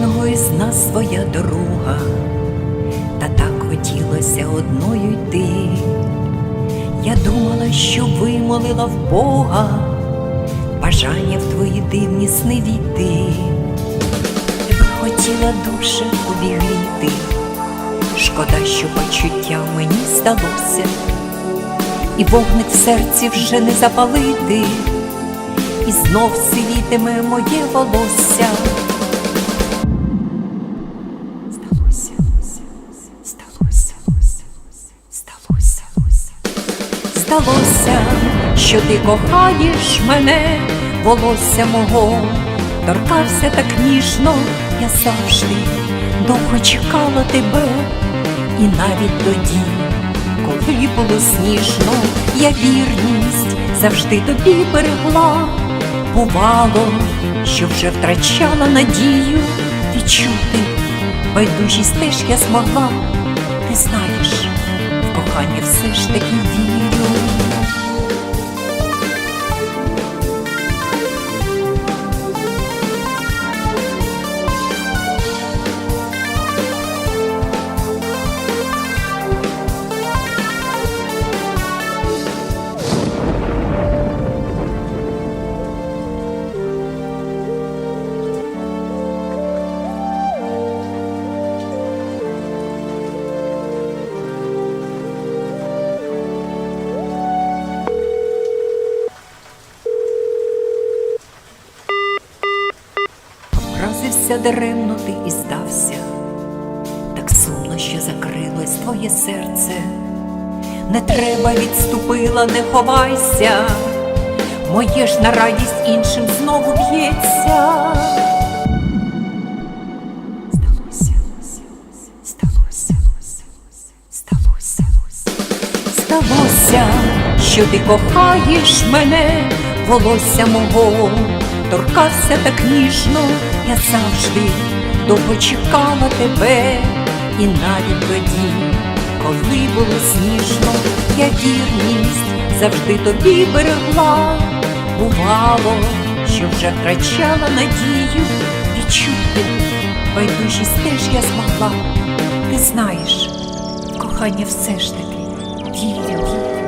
кожного із нас своя дорога, та так хотілося одною йти. Я думала, що вимолила в Бога бажання в твої дивні сни війти. Хотіла душа обігріти, шкода, що почуття мені здалося, і вогник в серці вже не запалити, і знов сивітиме моє волосся. Здалося, що ти кохаєш мене, волосся мого, торкався так ніжно, я завжди довго чекала тебе, і навіть тоді, коли було сніжно, я вірність завжди тобі берегла. Бувало, що вже втрачала надію відчути, байдужість теж я змогла. Ти знаєш, в кохання все ж таки вірю. Образився даремно ти і здався, так сумно, що закрилось твоє серце. Не треба відступила, не ховайся, моє ж на радість іншим знову б'ється. Здалося, здалося, здалося, здалося, що ти кохаєш мене, волосся мого, торкався так ніжно, я завжди довго чекала тебе, і навіть тоді, коли було сніжно, я вірність завжди тобі берегла. Бувало, що вже втрачала надію відчути, байдужість теж я змогла. Ти знаєш, кохання все ж таки вірю.